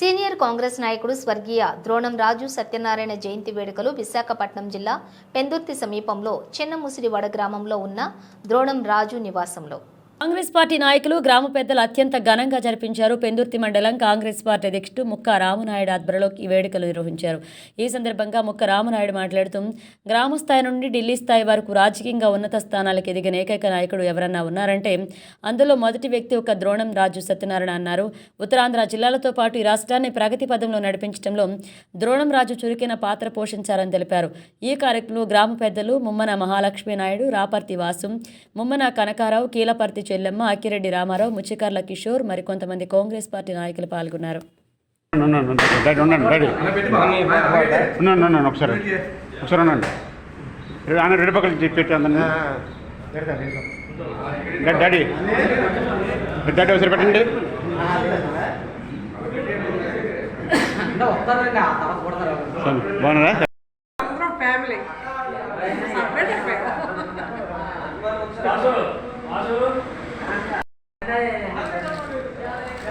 Senior Congress నాయకుడు స్వర్గీయ ద్రోణం రాజు సత్యనారాయణ జయంతి వేడుకలు విశాఖపట్నం జిల్లా పెందుర్తి సమీపంలో చిన్నముసిరివాడ గ్రామంలో ఉన్న ద్రోణం రాజు నివాసంలో. కాంగ్రెస్ పార్టీ నాయకులు గ్రామ పెద్దలు అత్యంత ఘనంగా జరిపించారు. పెందుర్తి మండలం కాంగ్రెస్ పార్టీ అధ్యక్షుడు ముక్క రామనాయుడు ఆధ్వర్యంలో ఈ వేడుకలు నిర్వహించారు. ఈ సందర్భంగా ముక్క రామనాయుడు మాట్లాడుతూ గ్రామ స్థాయి నుండి ఢిల్లీ స్థాయి వరకు రాజకీయంగా ఉన్నత స్థానాలకు ఎదిగిన ఏకైక నాయకుడు ఎవరన్నా ఉన్నారంటే అందులో మొదటి వ్యక్తి ఒక ద్రోణం రాజు సత్యనారాయణ అన్నారు. ఉత్తరాంధ్ర జిల్లాలతో పాటు ఈ రాష్ట్రాన్ని ప్రగతి పదంలో నడిపించడంలో ద్రోణం రాజు చురుకైన పాత్ర పోషించారని తెలిపారు. ఈ కార్యక్రమంలో గ్రామ పెద్దలు ముమ్మన మహాలక్ష్మి నాయుడు రాపర్తి వాసు ముమ్మన కనకారావు కీలపర్తి చెల్లెమ్మ అక్కిరెడ్డి రామారావు ముచ్చికర్ల కిషోర్ మరికొంతమంది కాంగ్రెస్ పార్టీ నాయకులు పాల్గొన్నారు. డాడీ. డాడీ ఒకసారి ఒకసారి ఉన్నాను ఆయన రెండు పక్కల చెప్పి పెట్టి అందరినీ డా- డాడీ డాడీ ఒకసారి పెట్టండి సరే, బాగున్నారా అందరం ఫ్యామిలీ సపరేట్ అయిపోయాం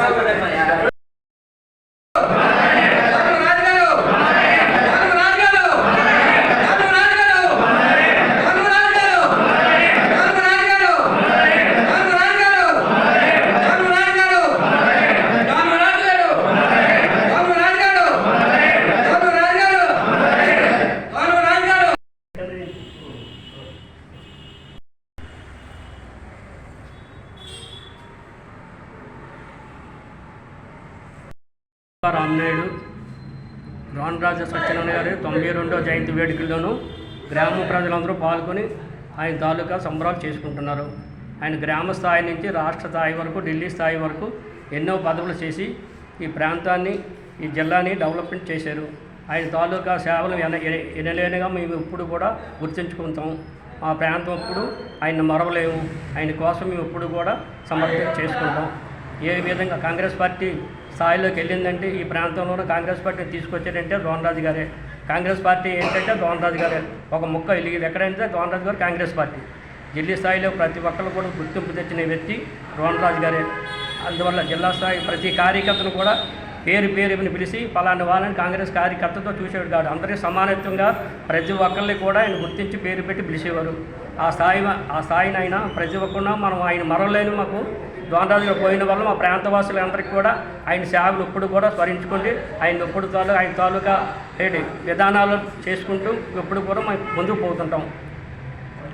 बताया రామ్నాయుడు రామరాజు సత్యనారాయణ గారి తొంభై రెండో జయంతి వేడుకల్లోనూ గ్రామ ప్రజలందరూ పాల్గొని ఆయన తాలూకా సంబరాలు చేసుకుంటున్నారు. ఆయన గ్రామ స్థాయి నుంచి రాష్ట్ర స్థాయి వరకు ఢిల్లీ స్థాయి వరకు ఎన్నో పదవులు చేసి ఈ ప్రాంతాన్ని ఈ జిల్లాని డెవలప్మెంట్ చేశారు. ఆయన తాలూకా సేవలు ఎన ఎనలేనిగా మేము ఇప్పుడు కూడా గుర్తుంచుకుంటాం. మా ప్రాంతం ఇప్పుడు ఆయన మరవలేము. ఆయన కోసం మేము ఇప్పుడు కూడా సమర్థన చేసుకుంటాం. ఏ విధంగా కాంగ్రెస్ పార్టీ స్థాయిలోకి వెళ్ళిందంటే ఈ ప్రాంతంలోనూ కాంగ్రెస్ పార్టీని తీసుకొచ్చారంటే రాజు గారే. కాంగ్రెస్ పార్టీ ఏంటంటే రాజు గారే. ఒక ముక్క వెలిగింది ఎక్కడంటే రాజు గారు కాంగ్రెస్ పార్టీ. ఢిల్లీ స్థాయిలో ప్రతి ఒక్కరు కూడా గుర్తింపు తెచ్చిన వ్యక్తి రాజు గారే. అందువల్ల జిల్లా స్థాయి ప్రతి కార్యకర్తను కూడా పేరు పేరు అని పిలిచి పలానా వాళ్ళని కాంగ్రెస్ కార్యకర్తతో చూసేవాడు కాదు. అందరికీ సమానత్వంగా ప్రతి ఒక్కరిని కూడా ఆయన గుర్తించి పేరు పెట్టి పిలిచేవారు. ఆ స్థాయి ఆ స్థాయిని ఆయన ప్రతి ఒక్కరున్నా మనం ఆయన మరవలేని మాకు దోనరాజు పోయిన వల్ల మా ప్రాంతవాసులందరికీ కూడా ఆయన సేవలు ఇప్పుడు కూడా స్మరించుకుంటే ఆయన ఇప్పుడు తాలూకా ఆయన తాలూకా ఏంటి విధానాలు చేసుకుంటూ ఇప్పుడు కూడా మేము ముందుకు పోతుంటాం.